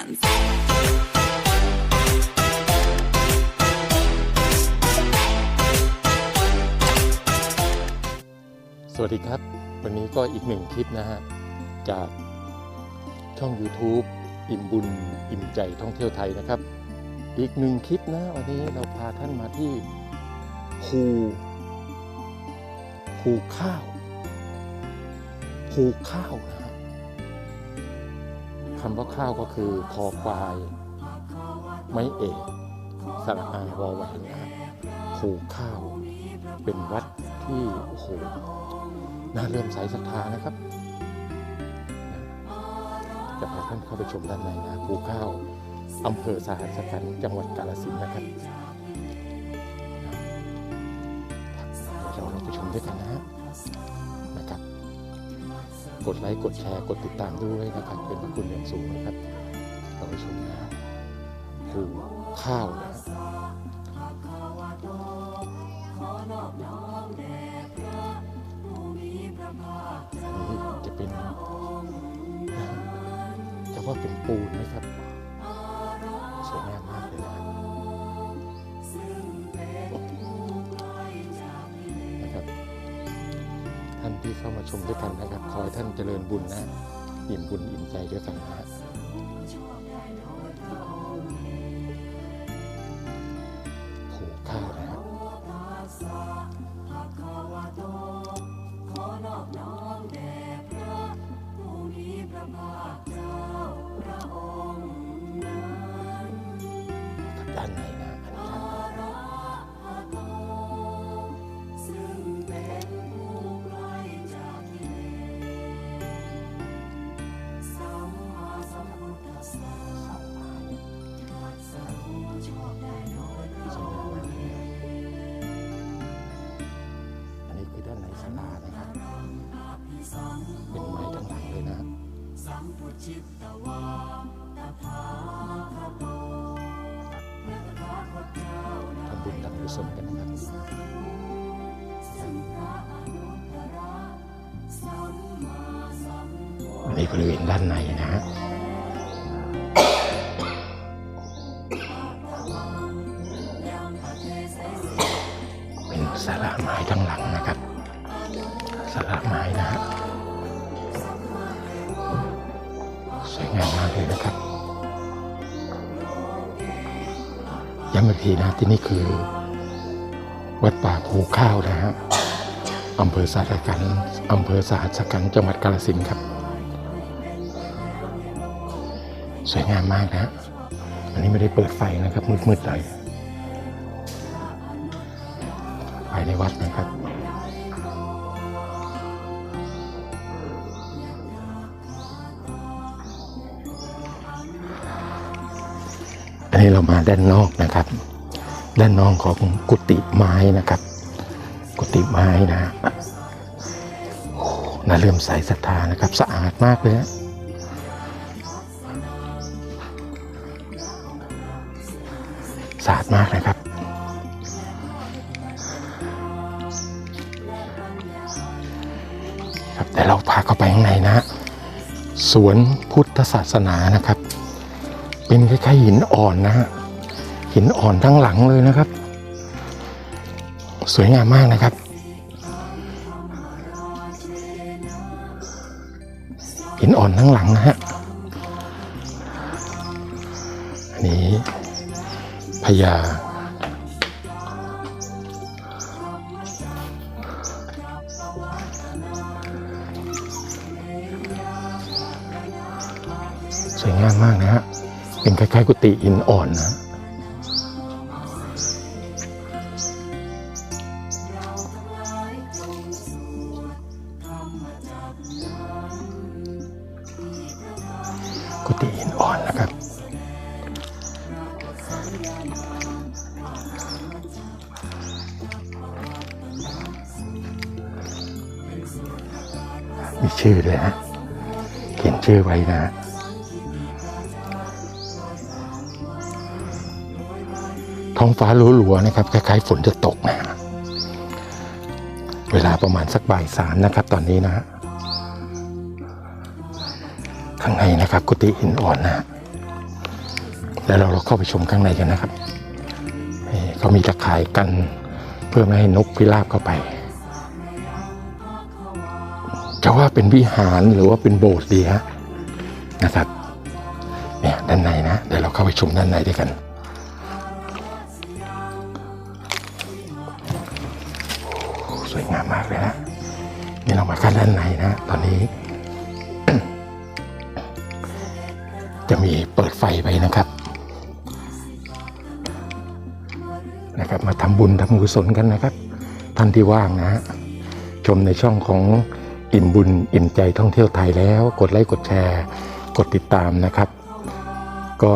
dance. สวัสดีครับ วันนี้ก็อีกหนึ่งคลิปนะฮะ จากช่อง YouTube อิ่มบุญ อิ่มใจท่องเที่ยวไทยนะครับ อีกหนึ่งคลิปนะ วันนี้เราพาท่านมาที่ภูภูข้าวภูข้าวนะฮะ คำว่าข้าวก็คือคอควาย ไม้เอกสระอาวอแหวนนะฮะภูข้าว เป็นวัดที่โอ้โหน่าเริ่มใสศรัทธานะครับ จะพาท่านเข้าไปชมด้านในนะภูข้าวอำเภอสหัสขันธ์จังหวัดกาฬสินธุ์นะครับเดี๋ยวเราไปชมด้วยกันนะนะครับ กดไลค์ กดแชร์ กดติดตามด้วยนะครับ เป็นพระคุณอย่างสูงนะครับเราไปชมนะภูข้าวนะ ที่เข้ามาชมด้วยกันนะครับ ขอให้ท่านเจริญบุญนะ อิ่มบุญอิ่มใจด้วยกันนะ ทำบุญทำกุศลกันนะครับในบริเวณด้านในนะฮะเป็นสาราไม้ทั้งหลังนะครับสาราไม้นะฮะ เลยนะครับย้ำอีกทีนะที่นี่คือ วัดป่าภูข้าวนะฮะอำเภอสาธกันอำเภอสาหัสกันจังหวัดกาฬสินธุ์ครับ สวยงามมากนะฮะอันนี้ไม่ได้เปิดไฟนะครับมืดๆเลยภายในวัดนะครับ นี้เรามาด้านนอกนะครับ ด้านนอกของกุฏิไม้นะครับ กุฏิไม้นะโอ้น่าเลื่อมใสศรัทธานะครับ สะอาดมากเลยฮะสะอาดมากนะครับครับแต่เราพาเข้าไปข้างในนะ สวนพุทธศาสนานะครับ เป็นคล้ายๆหินอ่อนนะฮะหินอ่อนทั้งหลังเลยนะครับ สวยงามมากนะครับ หินอ่อนทั้งหลังนะฮะอันนี้พญาสวยงามมากนะฮะ เป็นคล้ายๆ กุฏิหินอ่อนนะกุฏิหินอ่อนนะครับ มีชื่อด้วยฮะเขียนชื่อไว้นะ ท้องฟ้าหลัวๆนะครับคล้ายๆฝนจะตกนะฮะเวลาประมาณสักบ่ายสามนะครับ ตอนนี้นะฮะข้างในนะครับ กุฏิหินอ่อนนะแล้วเราเราเข้าไปชมข้างในกันนะครับเขามีตะข่ายกันเพื่อไม่ให้นกพิราบเข้าไปจะว่าเป็นวิหารหรือว่าเป็นโบสถ์ดีฮะนะครับเนี่ยด้านในนะเดี๋ยวเราเข้าไปชมด้านในด้วยกัน สวยงามมากเลยนะนี่เรามากันด้านในนะ ตอนนี้ จะมีเปิดไฟไปนะครับ นะครับ มาทำบุญทำกุศลกันนะครับ ท่านที่ว่างนะ ชมในช่องของอิ่มบุญอิ่มใจท่องเที่ยวไทยแล้ว กดไลค์กดแชร์ กดติดตามนะครับ ก็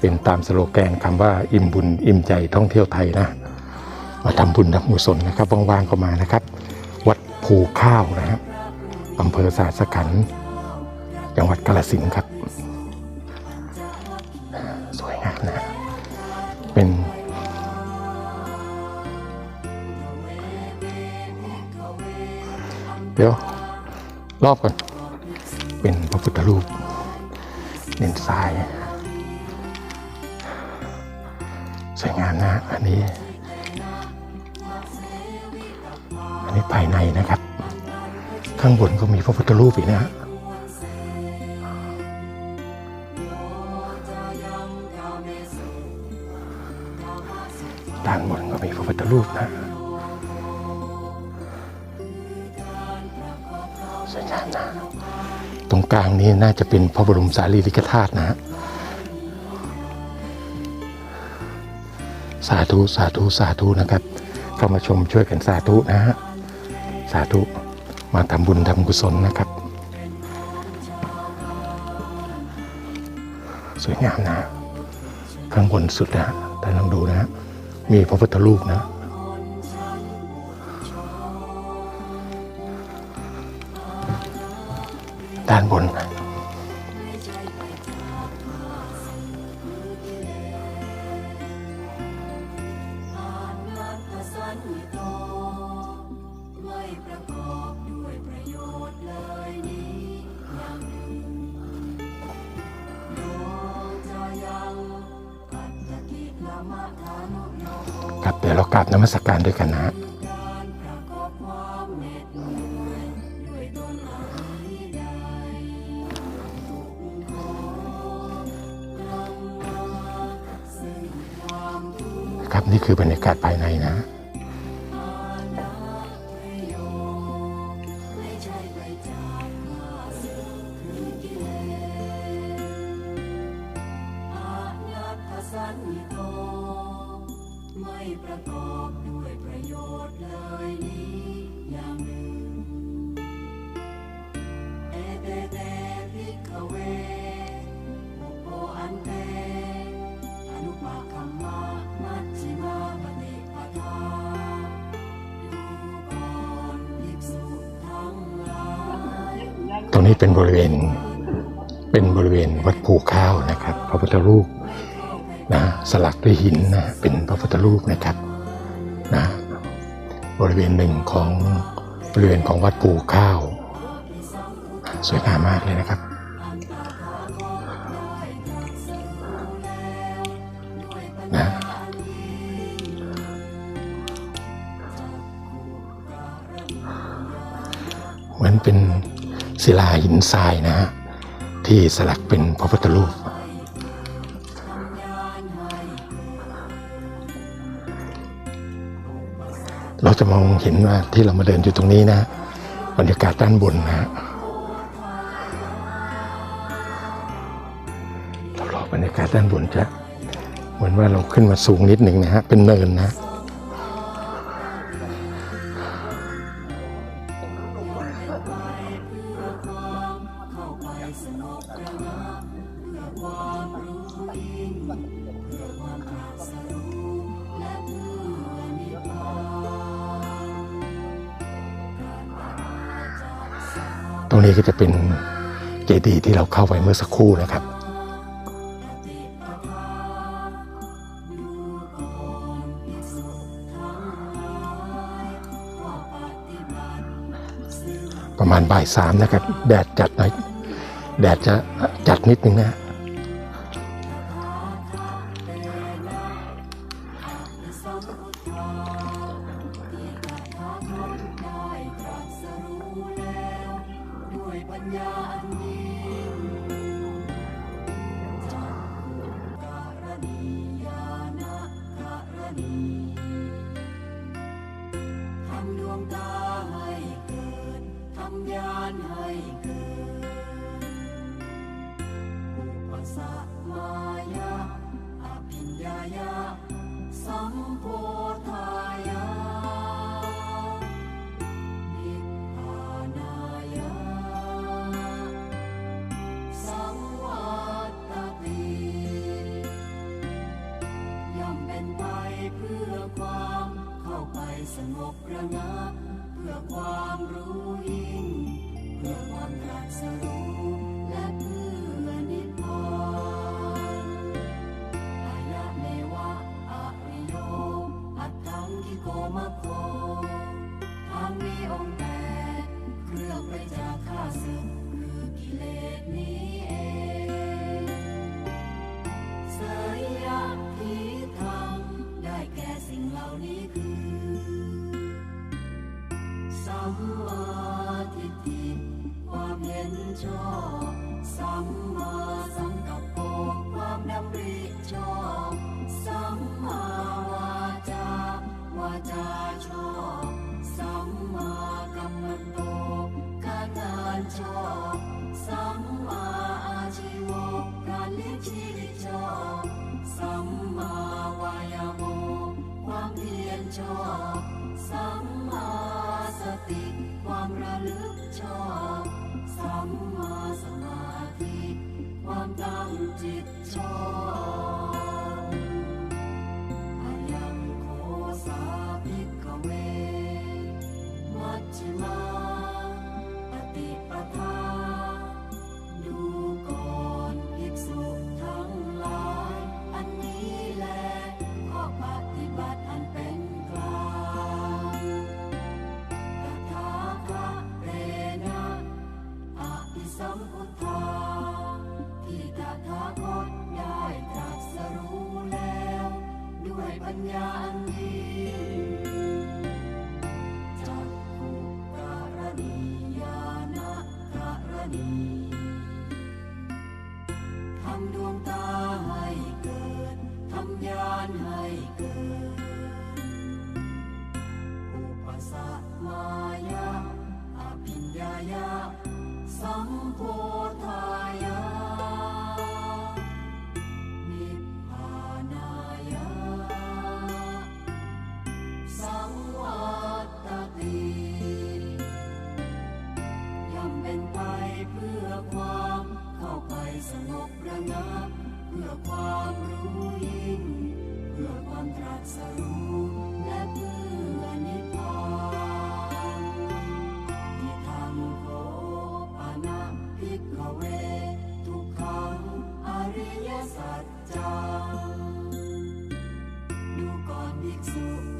เป็นตามสโลแกนคำว่าอิ่มบุญอิ่มใจท่องเที่ยวไทยนะ มาทำบุญทำกุศลนะครับว่างๆก็มานะครับ วัดภูข้าวนะครับอำเภอสาสขันจังหวัดกาฬสินธุ์ครับ สวยงามนะ เป็น เดี๋ยว รอบก่อน เป็นพระพุทธรูปเน้นทราย สวยงามนะ อันนี้ ภายในนะครับ ข้างบนก็มีพระพุทธรูปอีกนะฮะด้านบนก็มีพระพุทธรูปนะสวยงามนะตรงกลางนี้น่าจะเป็นพระบรมสารีริกธาตุนะฮะสาธุ สาธุ สาธุนะครับ เข้ามาชมช่วยกันสาธุนะฮะ สาธุมาทำบุญทำกุศลนะครับ สวยงามนะข้างบนสุดนะแต่ลองดูนะ มีพระพุทธรูปนะด้านบนนะี๋ยวเรากราบนมัสกการด้วยกันนะครับนี่คือบรรยากาศภายในนะ นี้เป็นบริเวณ เป็นบริเวณวัดภูข้าวนะครับ พระพุทธรูปนะสลักด้วยหินนะเป็นพระพุทธรูปนะครับนะบริเวณหนึ่งของบริเวณของวัดภูข้าว สวยงามมากเลยนะครับนะเหมือนเป็น ศิลาหินทรายนะฮะที่สลักเป็นพระพุทธรูปเราจะมองเห็นว่าที่เรามาเดินอยู่ตรงนี้นะบรรยากาศด้านบนนะฮะเรารอบรรยากาศด้านบนจะเหมือนว่าเราขึ้นมาสูงนิดหนึ่งนะฮะเป็นเนินนะ ตรงนี้ก็จะเป็นเจดีย์ที่เราเข้าไปเมื่อสักครู่นะครับประมาณบ่ายสามนะครับ แดดจัดหน่อย แดดจะจัดนิดนึงนะ งบระงับ เพื่อความรู้ยิ่ง เพื่อความตรัสรู้และเพื่อนิพพาน An เวทุกขังอริยสัจจังดูก่อนภิกษุ